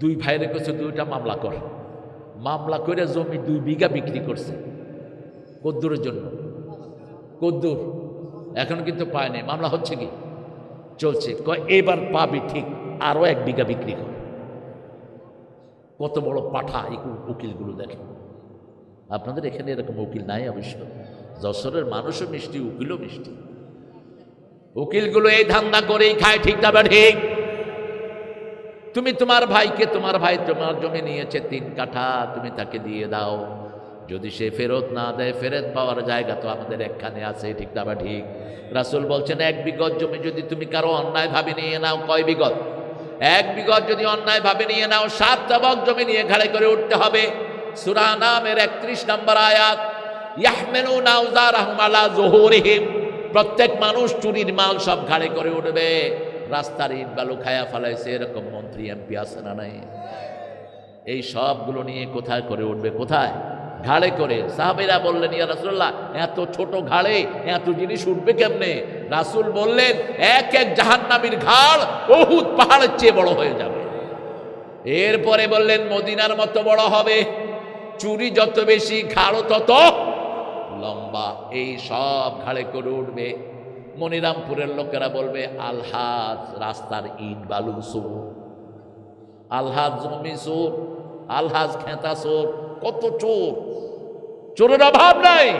দুই ভাইয়ের কাছে দুইটা মামলা কর। মামলা করে জমি দুই বিঘা বিক্রি করছে কদ্দুরের জন্য। কদ্দুর, এখন কিন্তু পায় নাই। মামলা হচ্ছে কি? চলছে। কয়, এবার পাবি ঠিক আরও এক বিঘা বিক্রি কর। কত বড় পাঠা এই উকিলগুলো দেখেন আপনাদের এখানে এরকম উকিল নাই অবশ্য। যশোরের মানুষও মিষ্টি, উকিলও মিষ্টি। উকিলগুলো এই ধান্দা করেই খায় ঠিক না ঠিক? তুমি তোমার ভাইকে তোমার ভাই তোমার জমি নিয়েছে তিন কাঠা, তুমি তাকে দিয়ে দাও। যদি সে ফেরত না দেয়, ফেরত পাওয়ার জায়গা তো আমাদের একখানে আছে, ঠিক না বা ঠিক? রাসুল বলছেন, এক বিগত জমি যদি তুমি কারও অন্যায় ভাবে নিয়ে নাও, কয় বিগত এক বিগত যদি অন্যায় ভাবে নিয়ে নাও, সাত তবক জমি নিয়ে ঘাড়ে করে উঠতে হবে। সুরা নামের একত্রিশ নম্বর আয়াত ইয়াহমেনু নাউজার আহমালা জোহরিহিম। প্রত্যেক মানুষ চুরির মাল সব ঘাড়ে করে উঠবে। রাস্তার ইট বালু খায়া ফেলাইছে, এরকম মন্ত্রী এমপি না নাই। এই সবগুলো নিয়ে কোথায় করে উঠবে, কোথায়? ঘাড়ে করে। সাহাবেরা বললেন, ইয়া রাসুল্লাহ এত ছোট ঘাড়ে এত জিনিস উঠবে কেমনে? রাসুল বললেন, এক এক জাহান্নামীর ঘাড় বহুত পাহাড়ের চেয়ে বড় হয়ে যাবে। এরপরে বললেন, মদিনার মতো বড় হবে। চুরি যত বেশি, ঘাড়ও তত লম্বা। এই সব ঘাড়ে করে উঠবে। মনিরামপুরের লোকেরা বলবে, আলহাজ, রাস্তার ইট বালু সোর আলহাজ জমি চোর, আলহাজ খেতা চোর, কত চোর। চোরের অভাব নাই।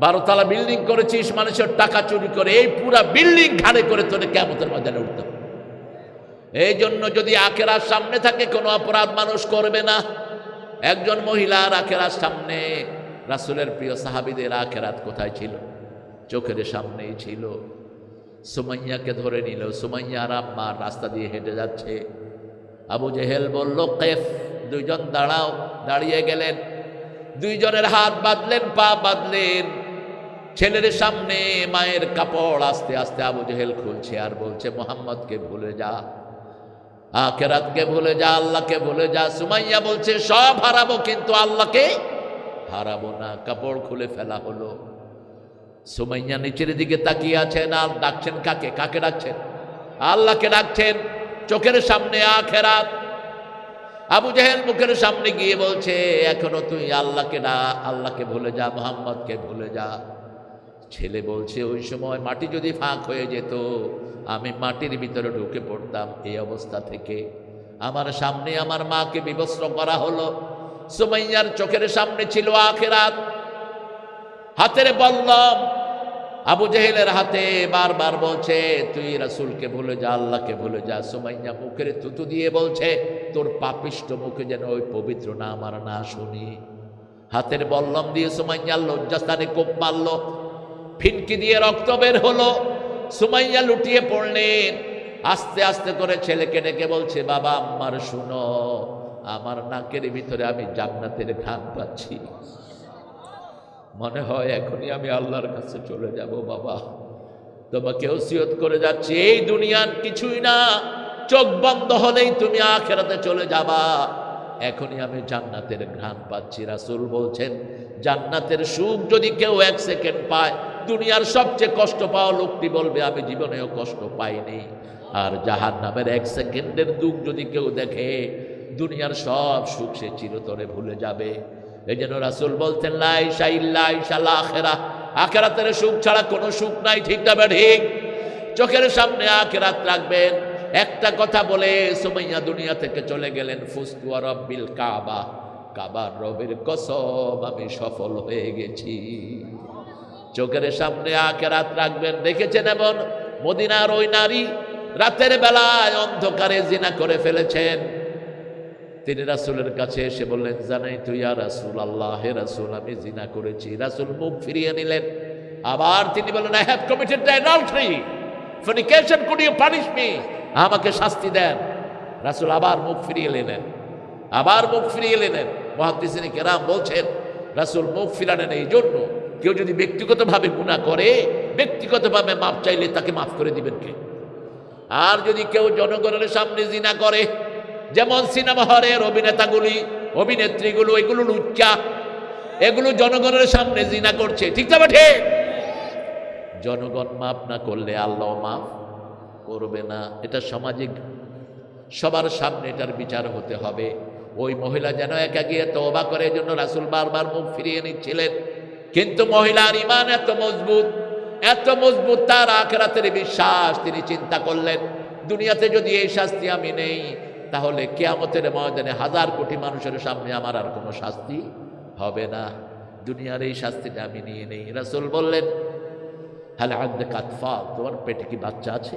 বারোতলা বিল্ডিং করেছিস, মানুষের টাকা চুরি করে, এই পুরা বিল্ডিং ঘাড়ে করে তোরে কেমতের ময়দানে উঠতে হবে। এই জন্য যদি আখেরার সামনে থাকে, কোনো অপরাধ মানুষ করবে না। একজন মহিলার আখেরার সামনে, রাসুলের প্রিয় সাহাবিদের আখেরাত কোথায় ছিল? চোখের সামনেই ছিল। সুমাইয়াকে ধরে নিল। সুমাইয়া আর আম্মার রাস্তা দিয়ে হেঁটে যাচ্ছে। আবু জেহেল বলল, কেফ, দুইজন দাঁড়াও। দাঁড়িয়ে গেলেন। দুইজনের হাত বাঁধলেন, পা বাঁধলেন। ছেলের সামনে মায়ের কাপড় আস্তে আস্তে আবু জেহেল খুলছে আর বলছে, মোহাম্মদকে ভুলে যা, আখেরাতকে ভুলে যা, আল্লাহকে ভুলে যা। সুমাইয়া বলছে, সব হারাবো, কিন্তু আল্লাহকে হারাবো না। কাপড় খুলে ফেলা হলো। সুমাইয়া নিচের দিকে তাকিয়ে আছেন আর ডাকছেন কাকে? কাকে ডাকছেন? আল্লাহকে ডাকছেন। চোখের সামনে আখেরাত। আবু জাহেল মুখের সামনে গিয়ে বলছে, এখনও তুই আল্লাহকে ডা, আল্লাহকে ভুলে যা, মোহাম্মদকে ভুলে যা। ছেলে বলছে, ওই সময় মাটি যদি ফাঁক হয়ে যেত, আমি মাটির ভিতরে ঢুকে পড়তাম এই অবস্থা থেকে। আমার সামনে আমার মাকে বিবস্ত্র করা হলো। সুমাইয়ার চোখের সামনে ছিল আখেরাত। হাতের বললাম আবু জেহেলের হাতে বারবার বলছে, তুই রাসুলকে ভুলে যা, আল্লাহকে ভুলে যা। সুমাইয়া মুখের তুতু দিয়ে বলছে, তোর পাপিষ্ট মুখে যেন ওই পবিত্র না আমার না শুনি। হাতের বল্লম দিয়ে সুমাইয়ার লজ্জাস্থানে কোপ মারলো। ফিনকি দিয়ে রক্ত বের হলো। সুমাইয়া লুটিয়ে পড়লেন। আস্তে আস্তে করে ছেলেকে ডেকে বলছে, বাবা, আমার শুনো, আমার নাকের ভিতরে আমি জান্নাতের ঘাম পাচ্ছি। মনে হয় এখনই আমি আল্লাহর কাছে চলে যাব, বাবা। তোমাকে ওসিয়ত করে যাচ্ছি, এই দুনিয়ার কিছুই না। চোখ বন্ধ হলেই তুমি আখেরাতে চলে যাবা। এখনই আমি জান্নাতের ঘ্রাণ পাচ্ছি, রাসুল বলছেন, জান্নাতের সুখ যদি কেউ এক সেকেন্ড পায়, দুনিয়ার সবচেয়ে কষ্ট পাওয়া লোকটি বলবে, আমি জীবনেও কষ্ট পাইনি। আর জাহান নামের এক সেকেন্ডের দুঃখ যদি কেউ দেখে, দুনিয়ার সব সুখ সে চিরতরে ভুলে যাবে। এই জন্য রাসুল বলতেন লাইসা ইল্লাইসা আখেরা। আখেরাতের সুখ ছাড়া কোনো সুখ নাই, ঠিক না ঠিক? চোখের সামনে আখেরাত রাখবেন। একটা কথা বলে সুমাইয়া দুনিয়া থেকে চলে গেলেন ফুসকুয়া রব্বিল কাবা। কাবার রবের কসম, আমি সফল হয়ে গেছি। চোখের সামনে আখেরাত রাখবেন, দেখেছেন এমন? মদিনার ওই নারী রাতের বেলায় অন্ধকারে জিনা করে ফেলেছেন। তিনি রাসুলের কাছে এসে বললেন, জানাই তুই আর রাসুল আল্লাহ, হে রাসুল, আমি জিনা করেছি। রাসুল মুখ ফিরিয়ে নিলেন। আবার তিনি বললেন I have committed adultery could you punish me আমাকে শাস্তি দেন। রাসুল আবার মুখ ফিরিয়ে নিলেন। আবার মুখ ফিরিয়ে নিলেন। মহাদিসিনী কেরাম বলছেন, রাসুল মুখ ফিরানেন এই জন্য। কেউ যদি ব্যক্তিগতভাবে গুণা করে, ব্যক্তিগতভাবে মাপ চাইলে তাকে মাফ করে দিবেন কে? আর যদি কেউ জনগণের সামনে জিনা করে যেমন সিনেমা হলের অভিনেতাগুলি, অভিনেত্রীগুলো, এগুলো লুচ্চা, এগুলো জনগণের সামনে জিনা করছে। ঠিক তবে ঠিক? জনগণ মাফ না করলে আল্লাহ মাফ করবে না। এটা সামাজিক। সবার সামনে এটার বিচার হতে হবে। ওই মহিলা যেন একা গিয়ে তওবা করে জন্য রাসুল বারবার মুখ ফিরিয়ে নিচ্ছিলেন। কিন্তু মহিলার ইমান এত মজবুত এত মজবুত, তার আখেরাতের বিশ্বাস তিনি চিন্তা করলেন, দুনিয়াতে যদি এই শাস্তি আমি নেই তাহলে কেয়ামতের ময়দানে হাজার কোটি মানুষের সামনে আমার আর কোনো শাস্তি হবে না। দুনিয়ার এই শাস্তিটা আমি নিয়ে নেই। রাসুল বললেন হ্যালো আদে কাতফা তোমার পেটে কি বাচ্চা আছে?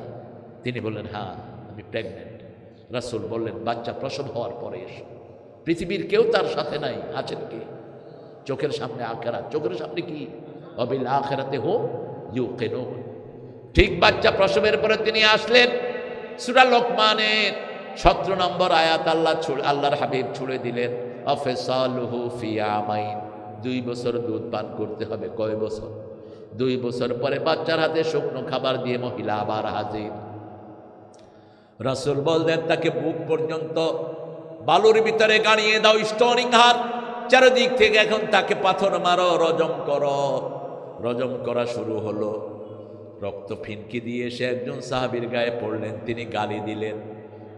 তিনি বললেন হ্যাঁ আমি প্রেগনেন্ট রাসুল বললেন, বাচ্চা প্রসব হওয়ার পরে এসো। পৃথিবীর কেউ তার সাথে নাই। আছেন কে? চোখের সামনে আখেরা চোখের সামনে কি? অবিল আখেরাতে হো ইউ কেন ঠিক বাচ্চা প্রসবের পরে তিনি আসলেন। সুরা লোকমানের সতেরো নম্বর আয়াত আল্লাহ আল্লাহর হাবিব ছুড়ে দিলেন, অফেসালহু দুই বছর দুধ পান করতে হবে, কয় বছর? দুই বছর পরে বাচ্চার হাতে শুকনো খাবার দিয়ে মহিলা আবার হাজির। রাসুল বললেন, তাকে বুক পর্যন্ত বালুর ভিতরে গাড়িয়ে দাও স্টোনিং হার। চারদিক থেকে এখন তাকে পাথর মারো, রজম করো। রজম করা শুরু হলো। রক্ত ফিনকি দিয়ে সে একজন সাহাবীর গায়ে পড়লেন, তিনি গালি দিলেন।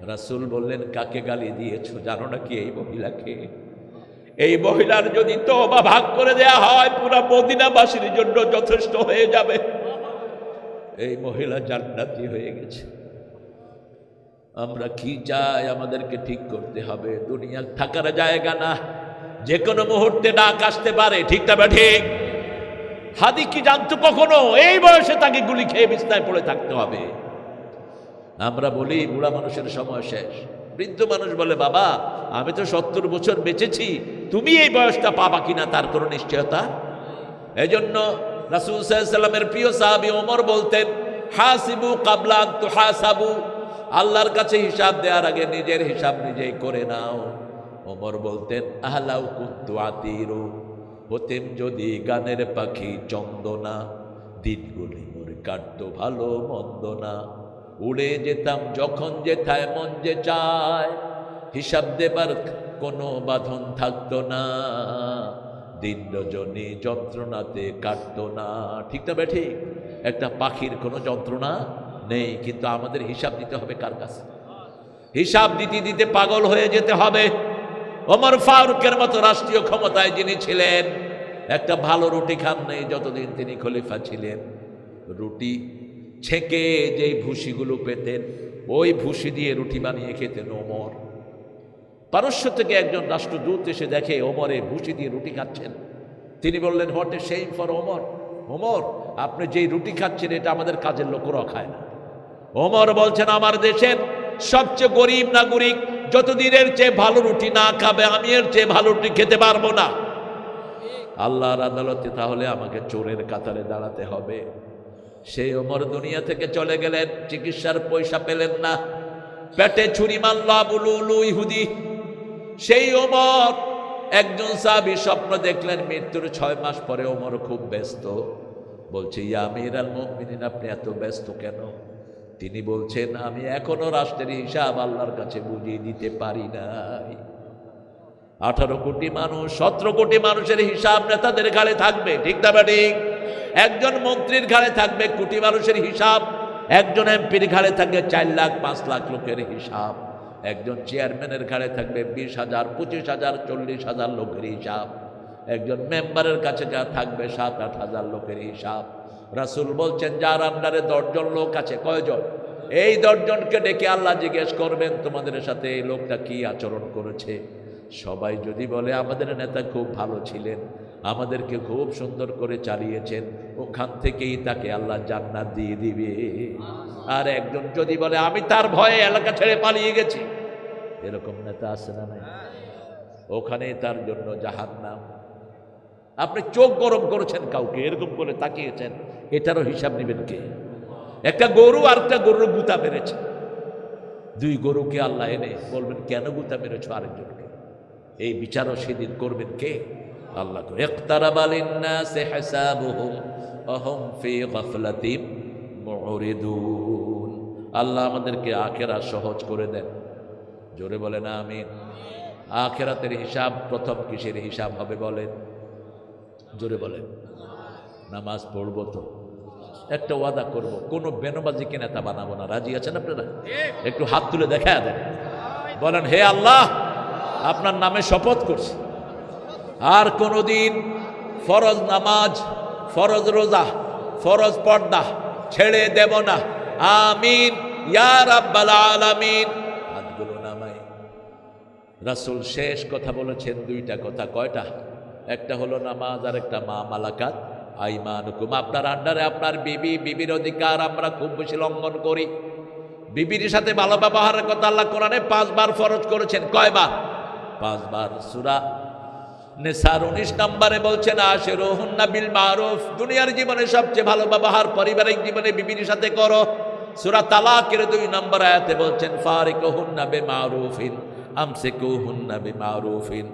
রাসুল বললেন, কাকে গালি দিয়েছ? জানো নাকি এই মহিলাকে? এই মহিলার যদি তবা ভাগ করে দেয়া হয়, পুরা মদিনাবাসীর জন্য যথেষ্ট হয়ে যাবে। এই মহিলা জান্নাতি হয়ে গেছে। আমরা কি চাই আমাদেরকে ঠিক করতে হবে? দুনিয়া থাকার জায়গা না। যে কোনো মুহূর্তে ডাক আসতে পারে, ঠিক তবে ঠিক? হাদি কি জানতো কখনো? এই বয়সে তাকে গুলি খেয়ে বিছনায় পড়ে থাকতে হবে। আমরা বলি বুড়া মানুষের সময় শেষ। বৃদ্ধ মানুষ বলে, বাবা, আমি তো সত্তর বছর বেঁচেছি, তুমি এই বয়সটা পাবা কিনা তার কোনো নিশ্চয়তা? এজন্য রাসুল সাল্লামের প্রিয় সাহাবি ওমর বলতেন, হাসিবু কাবলা তো হাসাবু আল্লাহর কাছে হিসাব দেওয়ার আগে নিজের হিসাব নিজেই করে নাও। ওমর বলতেন, আহলাউ কুন্তু আতিরু, হতেম যদি গানের পাখি চন্দনা দিনগুলি মোর কাটতো ভালো মন্দ না। উড়ে যেতাম যখন যেথায় মন যে চায়। হিসাব দেবার কোনো বাঁধন থাকতো না। দিন রজনী যন্ত্রণাতে কাটতো না। ঠিক তবে ঠিক? একটা পাখির কোনো যন্ত্রণা নেই, কিন্তু আমাদের হিসাব দিতে হবে কার কাছে? হিসাব দিতে দিতে পাগল হয়ে যেতে হবে। ওমর ফারুকের মতো রাষ্ট্রীয় ক্ষমতায় যিনি ছিলেন, একটা ভালো রুটি খান নেই যতদিন তিনি খলিফা ছিলেন। রুটি ছেঁকে যেই ভুসিগুলো পেতেন, ওই ভুসি দিয়ে রুটি বানিয়ে খেতেন ওমর। পারস্য থেকে একজন রাষ্ট্রদূত এসে দেখে ওমরে ভুসি দিয়ে রুটি খাচ্ছেন। তিনি বললেন, what a same for Omar? Omar, আপনি যেই রুটি খাচ্ছেন, এটা আমাদের কাজের লোকরাও খায় না। ওমর বলছেন, আমার দেশের সবচেয়ে গরিব নাগরিক যতদিনের চেয়ে ভালো রুটি না খাবে, আমি এর চেয়ে ভালো রুটি খেতে পারব না। আল্লাহর আদালতে তাহলে আমাকে চোরের কাতারে দাঁড়াতে হবে। সেই ওমর দুনিয়া থেকে চলে গেলেন, চিকিৎসার পয়সা পেলেন না। পেটে ছুরি মারলা বুলুলু ইহুদি। সেই ওমর, একজন সাহাবী স্বপ্ন দেখলেন, মৃত্যুর ছয় মাস পরে ওমর খুব ব্যস্ত। বলছে, ইয়া আমির আল মুমিনিন, আপনি এত ব্যস্ত কেন? তিনি বলছেন, আমি এখনও রাষ্ট্রের হিসাব আল্লাহর কাছে বুঝিয়ে দিতে পারি নাই। আঠারো কোটি মানুষ, সতেরো কোটি মানুষের হিসাব নেতাদের ঘাড়ে থাকবে, ঠিক না ঠিক? একজন মন্ত্রীর ঘাড়ে থাকবে কোটি মানুষের হিসাব, একজন এমপির ঘাড়ে থাকবে চার লাখ, পাঁচ লাখ লোকের হিসাব, একজন চেয়ারম্যানের ঘাড়ে থাকবে বিশ হাজার, পঁচিশ হাজার, চল্লিশ হাজার লোকের হিসাব, একজন মেম্বারের কাছে যা থাকবে সাত, আট হাজার লোকের হিসাব। রাসুল বলছেন, যার আন্ডারে দশজন লোক আছে, কয়জন? এই দশজনকে ডেকে আল্লাহ জিজ্ঞেস করবেন, তোমাদের সাথে এই লোকটা কি আচরণ করেছে? সবাই যদি বলে, আমাদের নেতা খুব ভালো ছিলেন আমাদেরকে খুব সুন্দর করে চালিয়েছেন। ওখান থেকেই তাকে আল্লাহ জান্নাত দিয়ে দিবে। আর একজন যদি বলে, আমি তার ভয়ে এলাকা ছেড়ে পালিয়ে গেছি। এরকম নেতা আছে না নাই? ওখানে তার জন্য জাহান্নাম। আপনি চোখ গরম করেছেন কাউকে, এরকম করে তাকিয়েছেন, এটারও হিসাব নেবেন কে? একটা গরু আর একটা গরুর গুতা মেরেছে। দুই গরুকে আল্লাহ এনে বলবেন, কেন গুতা মেরেছ আরেকজনকে? এই বিচারও সেদিন করবেন কে? আল্লাহ করে ইকতারাবা লিন্নাসি হিসাবুহুম ওয়া ফি গাফলাতিন মুরিদুন আল্লাহ আমাদেরকে আখেরা সহজ করে দেন। জোরে বলে না আমি আখেরাতের হিসাব প্রথম কিসের হিসাব হবে বলেন? জোরে বলেন। নামাজ পড়ব তো। একটা ওয়াদা করব কোনো বেনবাজি কিনে তা বানাবো না। রাজি আছেন আপনারা? একটু হাত তুলে দেখা দেন। বলেন হে আল্লাহ আপনার নামে শপথ করছি। আর কোনোদিন ফরজ নামাজ, ফরজ রোজা, ফরজ পর্দা ছেড়ে দেব না। আমিন, ইয়া রাব্বাল আলামিন। হাতগুলো নামাই। রাসূল শেষ কথা বলেছেন দুইটা কথা। কয়টা? একটা হলো নামাজ আর একটা মা মালাকাত। আইমানুকুম, আপনার আন্ডারে আপনার বিবি, বিবির অধিকার আমরা খুব বেশি লঙ্ঘন করি। বিবির সাথে ভালো ব্যবহারের কথা আল্লাহ কোরআনে পাঁচবার ফরজ করেছেন। কয়বার? পাঁচবার। সুরা নেসার উনিশ নম্বরে বলছেন আশের হুন্না বিল মারুফ, দুনিয়ার জীবনে সবচেয়ে ভালো ব্যবহার পারিবারিক জীবনে বিবির সাথে করো। সুরা তালাকের দুই নম্বর আয়াতে বলছেন ফারিক হুন্না বে মারুফিন আমসে কু হুন্না বে মারুফিন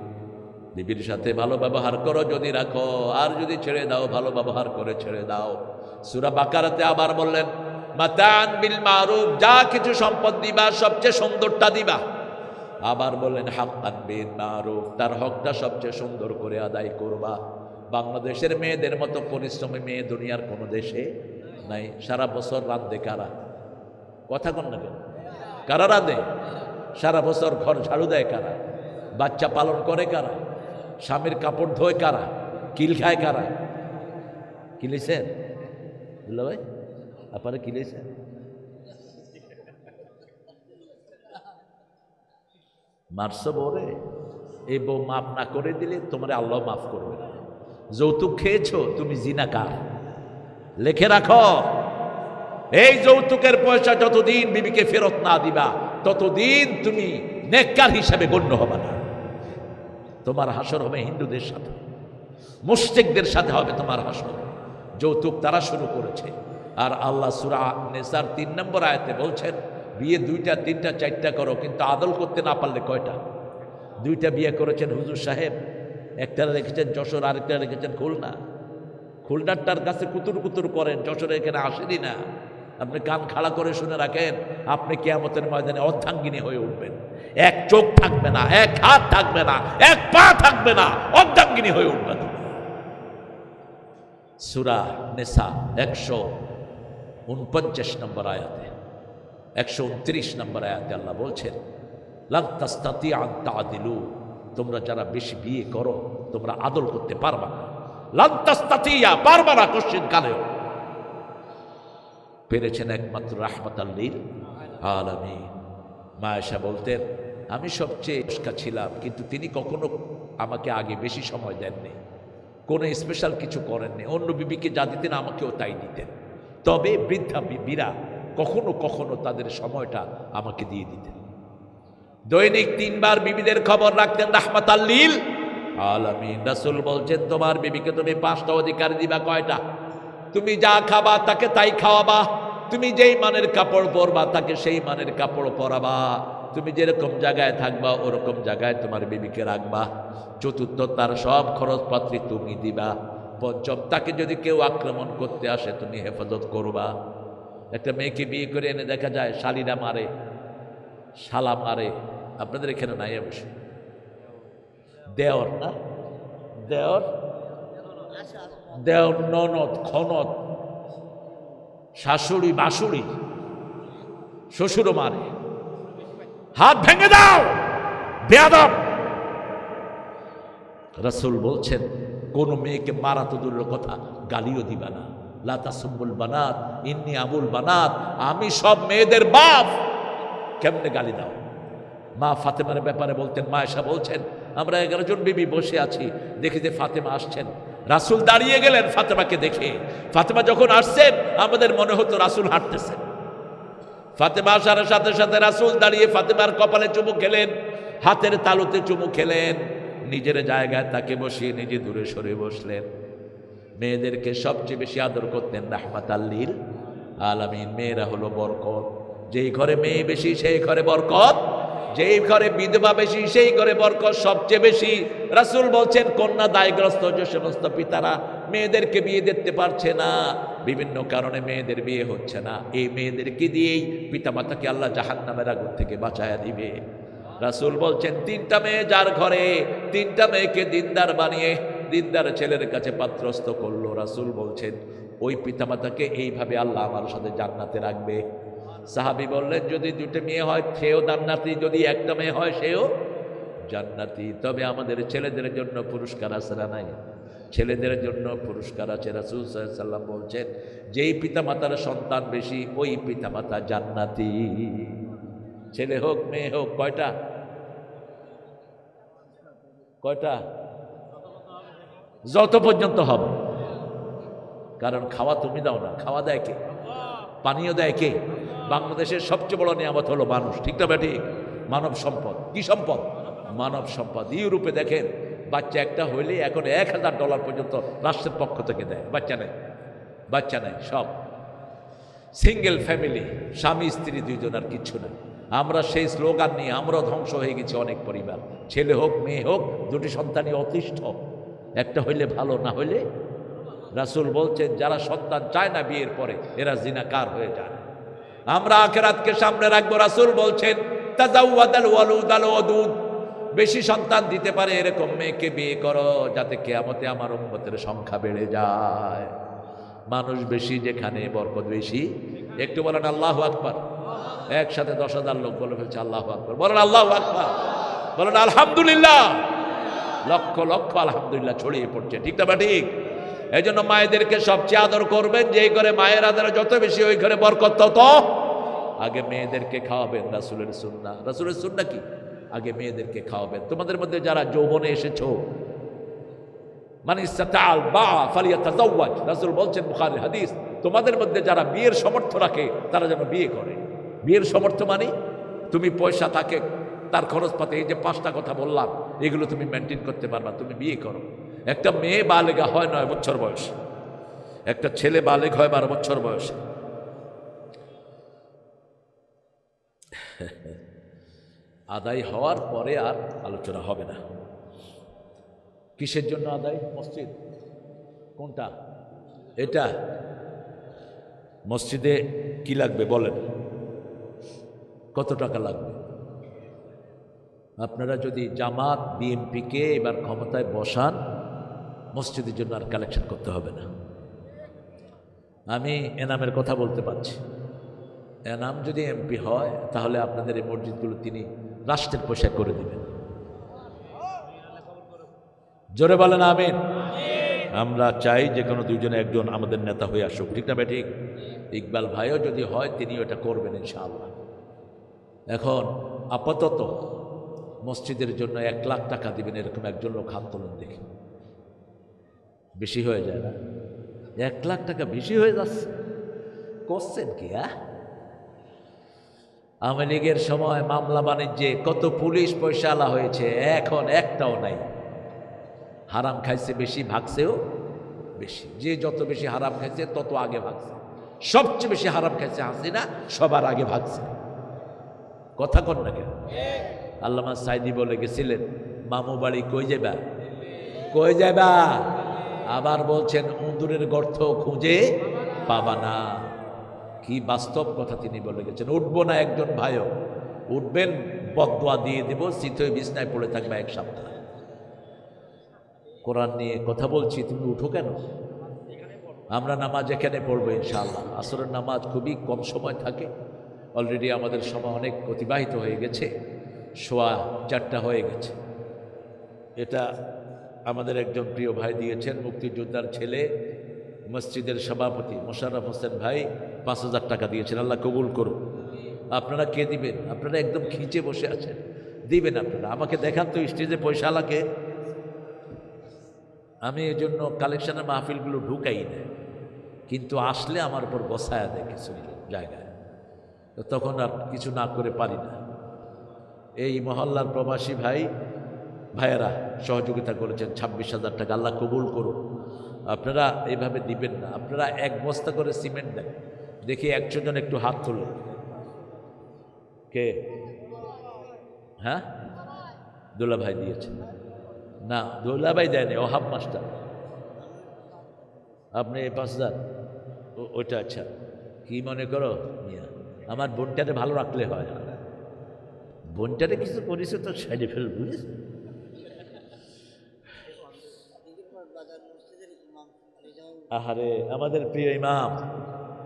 বিবির সাথে ভালো ব্যবহার করো যদি রাখো, আর যদি ছেড়ে দাও, ভালো ব্যবহার করে ছেড়ে দাও। সুরা বাকারাতে আবার বললেন, মাতান বিল মারুফ, যা কিছু সম্পদ দিবা, সবচেয়ে সুন্দরটা দিবা। আবার বললেন হাক্কান বিল মারুফ, তার হকটা সবচেয়ে সুন্দর করে আদায় করবা। বাংলাদেশের মেয়েদের মতো পরিশ্রমী মেয়ে দুনিয়ার কোনো দেশে নাই। সারা বছর রান্ধে কারা? কথা কন না কেন? কারা রাঁধে? সারা বছর ঘর ঝাড়ু দেয় কারা? বাচ্চা পালন করে কারা? স্বামীর কাপড় ধোয় কারা? কিল খায় কারা? কিলেছেন ভাই আপনারা কিলেছেন মারছো বরে। এই বউ মাফ না করে দিলে তোমার আল্লাহ মাফ করবে। যৌতুক খেয়েছো, তুমি জিনাকার। লেখে রাখো, এই যৌতুকের পয়সা যতদিন বিবিকে ফেরত না দিবা, ততদিন তুমি নেককার হিসাবে গণ্য হবে না। তোমার হাসর হবে হিন্দুদের সাথে মুস্তিকদের সাথে হবে তোমার হাসর। যৌতুক তারা শুরু করেছে। আর আল্লাহ সুরা নেসার তিন নম্বর আয়াতে বলছেন বিয়ে দুইটা, তিনটা, চারটা করো, কিন্তু আদল করতে না পারলে কয়টা? দুইটা বিয়ে করেছেন হুজুর সাহেব একটা রেখেছেন যশোর, আরেকটা রেখেছেন খুলনা। খুলনারটার কাছে কুতুর কুতুর করেন, যশোরে এখানে আসেনি না। আপনি কান খাড়া করে শুনে রাখেন, আপনি কেয়ামতের ময়দানে অর্ধাঙ্গিনী হয়ে উঠবেন। এক চোখ থাকবে না, এক হাত থাকবে না, এক পা থাকবে না, অর্ধাঙ্গিনী হয়ে উঠবেন। সুরা নেশা একশো উনপঞ্চাশ নম্বর আয়াতে। একশো উনত্রিশ নম্বর আয়াতে আল্লাহ বলছেন লাস্তাতি আন্তাদিলু তোমরা যারা বেশি বিয়ে করো, তোমরা আদল করতে পারবা না। লান্তাস্তাতিয়া পারবা না কোশ্চিন কালেও পেরেছেন একমাত্র রাহমাত আল্লীর আলামী মায়েশা বলতেন, আমি সবচেয়ে উস্কা ছিলাম, কিন্তু তিনি কখনো আমাকে আগে বেশি সময় দেননি। কোনো স্পেশাল কিছু করেননি। অন্য বিবিকে যা দিতেন আমাকেও তাই দিতেন। তবে বৃদ্ধা বিবিরা কখনো কখনো তাদের সময়টা আমাকে দিয়ে দিতেন। দৈনিক তিনবার বিবিদের খবর রাখতেন রাহমাত আল্লীল আলামিন রাসূল বলছেন, তোমার বিবিকে তুমি পাঁচটা অধিকার দিবা, কয়টা? তুমি যা খাবা তাকে তাই খাওয়াবা। তুমি যেই মানের কাপড় পরবা তাকে সেই মানের কাপড় পরাবা। তুমি যেরকম জায়গায় থাকবা, ওরকম জায়গায় তোমার বিবিকে রাখবা। চতুর্থ, তার সব খরচপাত্রী তুমি দিবা। পঞ্চম, তাকে যদি কেউ আক্রমণ করতে আসে, তুমি হেফাজত করবা। একটা মেয়েকে বিয়ে করে এনে দেখা যায় শালিরা মারে, শালা মারে। আপনাদের এখানে নাই অবশ্য। দেওর না? দেওর? দেওর ননদ খনত শাশুড়ি বাসুড়ি শ্বশুরও মারে। হাত ভেঙে দাও! বেয়াদব! রাসূল বলছেন, কোন মেয়েকে মারা তো দূরের কথা, গালিও দিবা না। লাতা সুম্বুল বানাত, ইন্নি আবুল বানাত, আমি সব মেয়েদের বাপ। কেমনে গালি দাও? মা ফাতেমার ব্যাপারে বলতেন, মা এসা বলছেন, আমরা এগারো জন বিবি বসে আছি, দেখি যে ফাতেমা আসছেন। রাসুল দাঁড়িয়ে গেলেন ফাতেমাকে দেখে। ফাতেমা যখন আসছেন, আমাদের মনে হতো রাসূল হাঁটতেছেন। ফাতেমা আসার সাথে সাথে রাসূল দাঁড়িয়ে ফাতেমার কপালে চুমু খেলেন, হাতের তালুতে চুমু খেলেন, নিজের জায়গায় তাকে বসিয়ে নিজে দূরে সরে বসলেন। মেয়েদেরকে সবচেয়ে বেশি আদর করতেন রাহমাত আল্লীর আলামিন। মেয়েরা হলো বরকত। যেই ঘরে মেয়ে বেশি, সেই ঘরে বরকত। যেই ঘরে বিধবা বেশি, সেই ঘরে বরকত। সবচেয়ে বেশি রাসূল বলছেন, কন্যা দায়গ্রস্ত যে সমস্ত পিতারা মেয়েদেরকে বিয়ে দিতে পারছে না। বিভিন্ন কারণে মেয়েদের বিয়ে হচ্ছে না। এই মেয়েদেরকে দিয়েই পিতামাতাকে আল্লাহ জাহান্নামের আগুন থেকে বাঁচায়া দিবে। রাসূল বলছেন, তিনটা মেয়ে যার ঘরে, তিনটা মেয়েকে দিনদার বানিয়ে দিনদার ছেলের কাছে পাত্রস্থ করল। রাসূল বলছেন, ওই পিতামাতাকে এইভাবে আল্লাহ আমার সাথে জান্নাতে রাখবে? সাহাবি বললেন, যদি দুটো মেয়ে হয়, সেও জান্নাতি, যদি একটা মেয়ে হয়, সেও জান্নাতি। তবে আমাদের ছেলেদের জন্য পুরস্কার আছে না নাই? ছেলেদের জন্য পুরস্কার আছে। রাসুল সাল্লাম বলছেন, যেই পিতামাতার সন্তান বেশি, ওই পিতামাতা জান্নাতি। ছেলে হোক, মেয়ে হোক, কয়টা? কয়টা? যত পর্যন্ত হবে। কারণ খাওয়া তুমি দাও না। খাওয়া দেয় কে? পানীয় দেয় কে? বাংলাদেশের সবচেয়ে বড় নিয়ামত হলো মানুষ। ঠিক না ঠিক মানব সম্পদ। কি সম্পদ? মানব সম্পদ। ইউরোপে দেখেন, বাচ্চা একটা হইলে এখন এক হাজার ডলার পর্যন্ত রাষ্ট্রের পক্ষ থেকে দেয়। বাচ্চা নেই। বাচ্চা নেই, সব। সিঙ্গেল ফ্যামিলি, স্বামী, স্ত্রী দুইজন আর কিচ্ছু না আমরা সেই স্লোগান নিয়ে আমরা ধ্বংস হয়ে গেছি অনেক পরিবার। ছেলে হোক, মেয়ে হোক, দুটি সন্তানই অতিষ্ঠ। একটা হইলে ভালো, না হইলে? রাসুল বলছেন, যারা সন্তান চায় না বিয়ের পরে, এরা জিনাকার হয়ে যায়। আমরা আখেরাতকে সামনে রাখব, রাসুল বলছেন বেশি সন্তান দিতে পারে এরকম মেয়েকে বিয়ে করো, যাতে কেয়ামতে আমার উম্মতের সংখ্যা বেড়ে যায়। মানুষ বেশি, যেখানে বরকত বেশি। একটু বলেন, আল্লাহ আকবার। একসাথে দশ হাজার লোক বলে ফেলছে, আল্লাহ আকবার। বলেন, আল্লাহ আকবার। বলেন, আলহামদুলিল্লাহ। লক্ষ লক্ষ আলহামদুলিল্লাহ ছড়িয়ে পড়ছে। ঠিক না ঠিক? এই জন্য মায়েদেরকে সবচেয়ে আদর করবেন যেই ঘরে মায়ের আদর যত বেশি ওই ঘরে বরকত, তত আগে মেয়েদেরকে খাওয়াবেন রাসুলের সুন্না রাসুলের সুন্না কি? আগে মেয়েদেরকে খাওয়াবেন। তোমাদের মধ্যে যারা যৌবনে এসেছ মানে ইস্তাতাল বা ফালিয়া রাসূল বলছেন হাদিস, তোমাদের মধ্যে যারা বিয়ের সমর্থ রাখে, তারা যেন বিয়ে করে। বিয়ের সমর্থ মানে তুমি পয়সা তাকে তার খরচপাতে, এই যে পাঁচটা কথা বললাম এগুলো তুমি মেনটেন করতে পারবা, তুমি বিয়ে করো। একটা মেয়ে বালেগা হয় নয় বছর বয়স। একটা ছেলে বালেগ হয় বারো বছর বয়সে। আদায় হওয়ার পরে আর আলোচনা হবে না। কিসের জন্য আদায়? মসজিদ। কোনটা? এটা। মসজিদে কি লাগবে বলেন? কত টাকা লাগবে? আপনারা যদি জামাত বিএনপিকে এবার ক্ষমতায় বসান, মসজিদের জন্য আর কালেকশন করতে হবে না। আমি এনামের কথা বলতে পারছি। এনাম যদি এমপি হয়, তাহলে আপনাদের এই মসজিদগুলো তিনি রাষ্ট্রের পোশাক করে দেবেন। জোরে বলেন আমিন। আমরা চাই যে কোনো দুইজনে একজন আমাদের নেতা হয়ে আসুক। ঠিক না ঠিক? ইকবাল ভাইও যদি হয় তিনি ওটা করবেন ইনশাআল্লাহ। এখন আপাতত মসজিদের জন্য এক লাখ টাকা দিবেন, এরকম একজন লোক হাত তোলেন দেখি। বেশি হয়ে যায় না। এক লাখ টাকা বেশি হয়ে যাচ্ছে। করছেন কি হ্যাঁ? আওয়ামী লীগের সময় মামলা বাণিজ্যে কত পুলিশ পয়সালা হয়েছে, এখন একটাও নাই। হারাম খাইছে বেশি, ভাগছেও বেশি। যে যত বেশি হারাম খাইছে, তত আগে ভাগছে। সবচেয়ে বেশি হারাম খাইছে হাসিনা, সবার আগে ভাগছে। কথা কর না কেন? আল্লামা সাইদি বলে গেছিলেন, মামু বাড়ি কই যাবা কই যাবা আবার বলছেন, উঁদুরের গর্ত খুঁজে পাবা না। কি বাস্তব কথা তিনি বলে গেছেন। উঠবো না একজন ভাইও। উঠবেন, বদোয়া দিয়ে দেব শীতই বিছনায় পড়ে থাকবে এক সপ্তাহ। কোরআন নিয়ে কথা বলছি, তুমি উঠো কেন? আমরা নামাজ এখানে পড়ব ইনশাআল্লাহ। আসরের নামাজ খুবই কম সময় থাকে। অলরেডি আমাদের সময় অনেক অতিবাহিত হয়ে গেছে। সোয়া চারটা হয়ে গেছে। এটা আমাদের একজন প্রিয় ভাই দিয়েছেন, মুক্তিযোদ্ধার ছেলে, মসজিদের সভাপতি মোশাররফ হোসেন ভাই, পাঁচ হাজার টাকা দিয়েছেন। আল্লাহ কবুল করুন আপনারা কে দিবেন? আপনারা একদম খিঁচে বসে আছেন। দিবেন আপনারা। আমাকে দেখান তো স্টেজে পয়সা লাগে। আমি এই জন্য কালেকশনের মাহফিলগুলো ঢুকাই না। কিন্তু আসলে আমার উপর বসায়া দেয় কিছু জায়গায়। তখন আর কিছু না করে পারি না। এই মহল্লার প্রবাসী ভাই, ভাইয়েরা সহযোগিতা করেছেন, ছাব্বিশ হাজার টাকা, আল্লাহ কবুল করুন আপনারা এইভাবে দিবেন না। আপনারা এক বস্তা করে সিমেন্ট দেন। দেখি একশো জন একটু হাত তুলে। কে? হ্যাঁ? দোলা ভাই দিয়েছে। না দোলা ভাই দেয়নি, ওহাব মাস্টার। আপনি পাঁচ হাজার, ও- ওইটা আচ্ছা। কি মনে করো? মিয়া, আমার বোনটারে ভালো রাখলে হয়। বোনটারে কিছু করিস তো সাইডে ফেল বুঝিস আহারে, আমাদের প্রিয় ইমাম,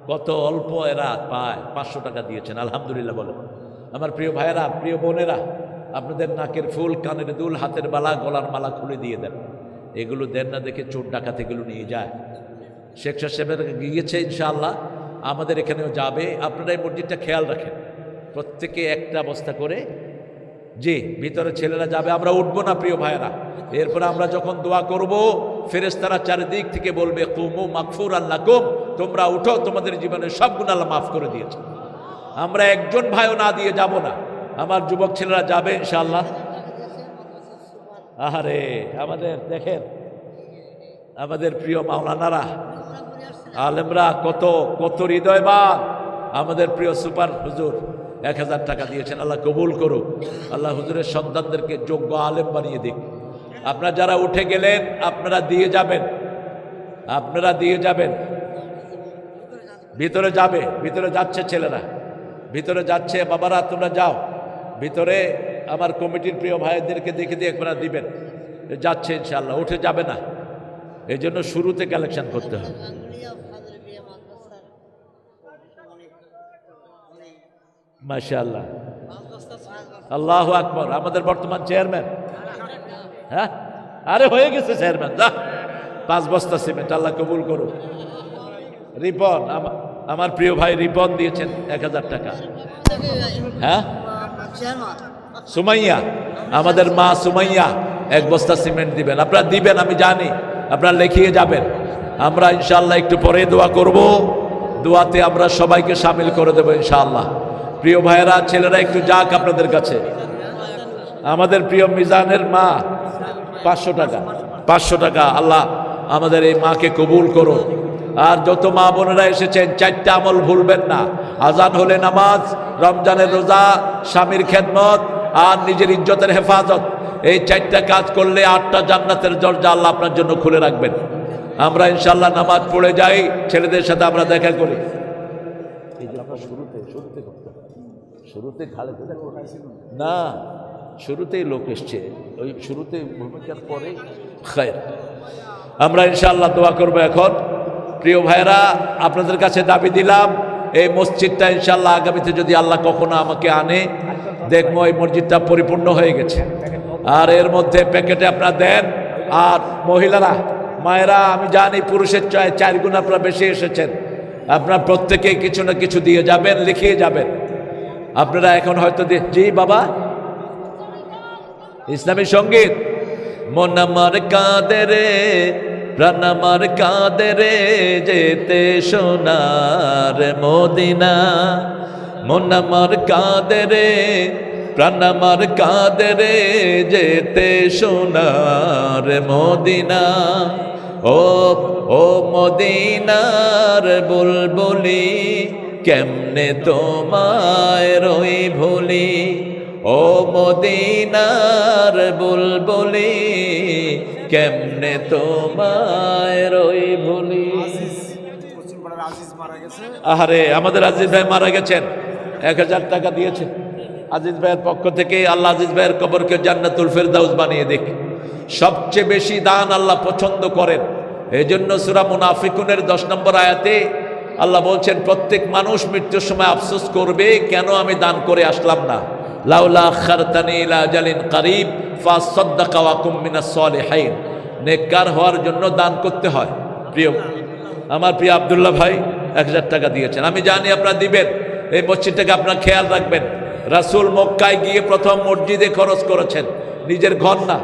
কত অল্প এরা পায়, পাঁচশো টাকা দিয়েছেন, আলহামদুলিল্লাহ বলেন। আমার প্রিয় ভাইয়েরা, প্রিয় বোনেরা, আপনাদের নাকের ফুল, কানের দুল, হাতের বালা, গলার মালা খুলে দিয়ে দেন। এগুলো দেন না দেখে চোর ডাকাত এগুলো নিয়ে যায়। শেখ সাহেবের গিয়েছে, ইনশাআল্লাহ। আমাদের এখানেও যাবে। আপনারা এই মসজিদটা খেয়াল রাখেন। প্রত্যেকে একটা অবস্থা করে জি ভিতরে ছেলেরা যাবে, আমরা উঠবো না, প্রিয় ভাইয়েরা। এরপরে আমরা যখন দোয়া করব ফেরেস্তারা চারিদিক থেকে বলবে, কুমু মাকফুর আল্লাহ কুম তোমরা উঠো, তোমাদের জীবনে সব গুণ আল্লাহ মাফ করে দিয়েছে। আমরা একজন ভাইও না দিয়ে যাব না। আমার যুবক ছেলেরা যাবে, ইনশাআল্লাহ। আহারে, আমাদের দেখেন, আমাদের প্রিয় মাওলানারা, আলেমরা কত কত হৃদয়বান। আমাদের প্রিয় সুপার হুজুর। এক হাজার টাকা দিয়েছেন, আল্লাহ কবুল করুক। আল্লাহ হুজুরের সন্তানদেরকে যোগ্য আলেম বানিয়ে দিক। আপনারা যারা উঠে গেলেন, আপনারা দিয়ে যাবেন। আপনারা দিয়ে যাবেন। ভিতরে যাবে, ভিতরে যাচ্ছে ছেলেরা। ভিতরে যাচ্ছে, বাবারা, তোমরা যাও। ভিতরে আমার কমিটির প্রিয় ভাইদেরকে দেখে দিয়ে একবার দিবেন। যাচ্ছে ইনশাল্লাহ উঠে যাবে না। এই জন্য শুরুতে কালেকশন করতে হবে। মাশাআল্লাহ। আল্লাহ আকবর। আমাদের বর্তমান চেয়ারম্যান। হ্যাঁ? আরে হয়ে গেছে চেয়ারম্যান, যা। পাঁচ বস্তা সিমেন্ট, আল্লাহ কবুল করুন রিপন আমার প্রিয় ভাই রিপন দিয়েছেন এক হাজার টাকা। হ্যাঁ? সুমাইয়া, আমাদের মা সুমাইয়া এক বস্তা সিমেন্ট দিবেন। আপনারা দিবেন, আমি জানি। আপনারা লিখিয়ে যাবেন। আমরা ইনশাল্লাহ একটু পরে দোয়া করব। দোয়াতে আমরা সবাইকে সামিল করে দেবো ইনশাআল্লাহ। প্রিয় ভাইয়েরা, ছেলেরা, একটু যাক আপনাদের কাছে। আমাদের প্রিয় মিজানের মা, পাঁচশো টাকা। পাঁচশো টাকা, আল্লাহ আমাদের এই মাকে কবুল করুন। আর যত মা বোনেরা এসেছেন, চারটা আমল ভুলবেন না। আজান হলে নামাজ, রমজানের রোজা, স্বামীর খেদমত, আর নিজের ইজ্জতের হেফাজত। এই চারটা কাজ করলে আটটা জান্নাতের দরজা আল্লাহ আপনার জন্য খুলে রাখবেন। আমরা ইনশাল্লাহ নামাজ পড়ে যাই, ছেলেদের সাথে আমরা দেখা করি। এই আমরা শুরুতে ধরে না। শুরুতেই লোক এসছে। ওই শুরুতে ভূমিকার পরে খায়ের। আমরা ইনশাআল্লাহ দোয়া করব এখন। প্রিয় ভাইরা আপনাদের কাছে দাবি দিলাম, এই মসজিদটা ইনশাল্লাহ আগামীতে যদি আল্লাহ কখনো আমাকে আনে, দেখব এই মসজিদটা পরিপূর্ণ হয়ে গেছে। আর এর মধ্যে প্যাকেটে আপনারা দেন। আর মহিলারা, মায়েরা, আমি জানি পুরুষের চায় চার গুণ আপনারা বেশি এসেছেন। আপনারা প্রত্যেকে কিছু না কিছু দিয়ে যাবেন, লিখিয়ে যাবেন। আপনারা এখন হয়তো জি, বাবা? ইসলামী সংগীত। মন আমার কাঁদে রে, প্রাণ আমার কাঁদে রে, যেতে সোনার মদিনা। মন আমার কাঁদে রে, প্রাণ আমার কাঁদে রে, যেতে সোনার মদিনা। ও ও মদিনার বুলবুলি কেমনে তোমায় রই ভুলি? ও মদিনার বুলবুলি কেমনে তোমায় রই ভুলি? আহারে আমাদের আজিজ ভাই মারা গেছেন। এক হাজার টাকা দিয়েছেন। আজিজ ভাইয়ের পক্ষ থেকে আল্লাহ আজিজ ভাইয়ের কবরকে জান্নাতুল ফেরদাউস বানিয়ে দেখ সবচেয়ে বেশি দান আল্লাহ পছন্দ করেন। এই জন্য সুরা মুনাফিকুনের দশ নম্বর আয়াতে আল্লাহ বলছেন, প্রত্যেক মানুষ মৃত্যুর সময় আফসোস করবে, কেন আমি দান করে আসলাম না? লাউলা খারতানি ইলা জালিন কারিব, ফা সদ্দাকা ওয়াকুম মিনাস সলিহাইন। নেককার হওয়ার জন্য দান করতে হয়। প্রিয়, আমার প্রিয় আবদুল্লাহ ভাই, এক হাজার টাকা দিয়েছেন। আমি জানি আপনারা দিবেন, এই মসজিদটাকে আপনার খেয়াল রাখবেন। রাসূল মক্কায় গিয়ে প্রথম মসজিদে খরচ করেছেন। নিজের ঘর না।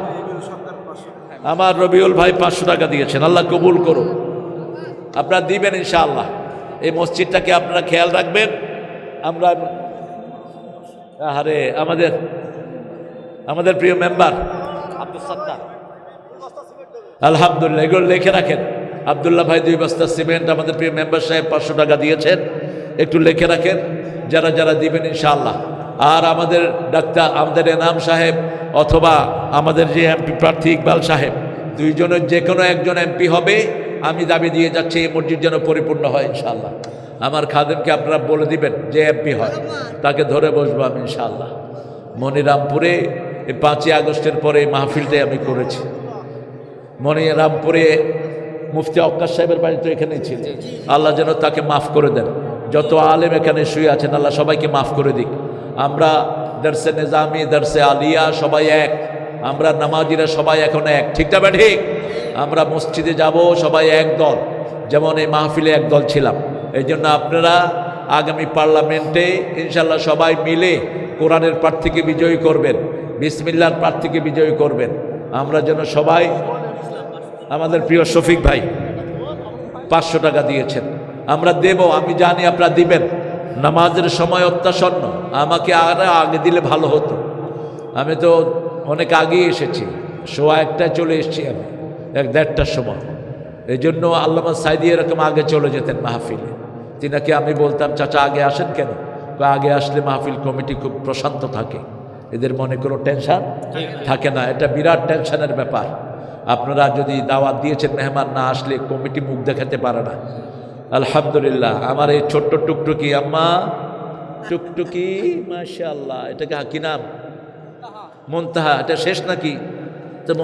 আমার রবিউল ভাই পাঁচশো টাকা দিয়েছেন। আল্লাহ কবুল করুন আপনারা দিবেন ইনশাআল্লাহ। এই মসজিদটাকে আপনারা খেয়াল রাখবেন। আমরা আরে আমাদের আমাদের প্রিয় মেম্বার। আব্দুল সত্তার আলহামদুলিল্লাহ এগুলো লিখে রাখেন। আবদুল্লাহ ভাই দুই বস্তা সিমেন্ট আমাদের প্রিয় মেম্বার সাহেব পাঁচশো টাকা দিয়েছেন। একটু লিখে রাখেন যারা যারা দিবেন ইনশাআল্লাহ। আর আমাদের ডাক্তার আমাদের এনাম সাহেব অথবা আমাদের যে এমপি প্রার্থী ইকবাল সাহেব দুইজনের যে কোনো একজন এমপি হবে। আমি দাবি দিয়ে যাচ্ছি এই মসজিদ যেন পরিপূর্ণ হয় ইনশাল্লাহ আমার খাদেমকে আপনারা বলে দিবেন যে এমপি হয় তাকে ধরে বসবো আমি ইনশাল্লাহ মনিরামপুরে এই পাঁচই আগস্টের পরে এই মাহফিলটাই আমি করেছি। মনিরামপুরে মুফতি অক্কাশ সাহেবের বাড়ি তো এখানেই ছিল। আল্লাহ যেন তাকে মাফ করে দেন। যত আলেম এখানে শুয়ে আছেন আল্লাহ সবাইকে মাফ করে দিক। আমরা দর্শে নিজামি দর্শে আলিয়া সবাই এক। আমরা নামাজিরা সবাই এখন এক। ঠিক না বা ঠিক? আমরা মসজিদে যাব, সবাই এক দল। যেমন এই মাহফিলে এক দল ছিলাম। এই জন্য আপনারা আগামী পার্লামেন্টে ইনশাল্লাহ সবাই মিলে কোরআনের প্রার্থীকে বিজয়ী করবেন, বিসমিল্লার প্রার্থীকে বিজয়ী করবেন। আমরা যেন সবাই আমাদের প্রিয় শফিক ভাই পাঁচশো টাকা দিয়েছেন। আমরা দেব, আমি জানি আপনারা দিবেন। নামাজের সময় অত্যাসন্ন, আমাকে আর আগে দিলে ভালো হতো। আমি তো অনেক আগেই এসেছি, সোয়া একটা চলে এসেছি আমি। এক দেড়টার সময়। এই জন্য আল্লামা সাইদি এরকম আগে চলে যেতেন মাহফিলে। তিনাকে আমি বলতাম চাচা আগে আসেন কেন? আগে আসলে মাহফিল কমিটি খুব প্রশান্ত থাকে। এদের মনে কোনো টেনশন? থাকে না। এটা বিরাট টেনশনের ব্যাপার। আপনারা যদি দাওয়াত দিয়েছেন মেহমান না আসলে কমিটি মুখ দেখাতে পারে না। আলহামদুলিল্লাহ আমার এই ছোট্ট টুকটুকি আম্মা টুকটুকি মাশাল্লাহ এটাকে কি নাম? মন্তাহা। এটা শেষ নাকি? তো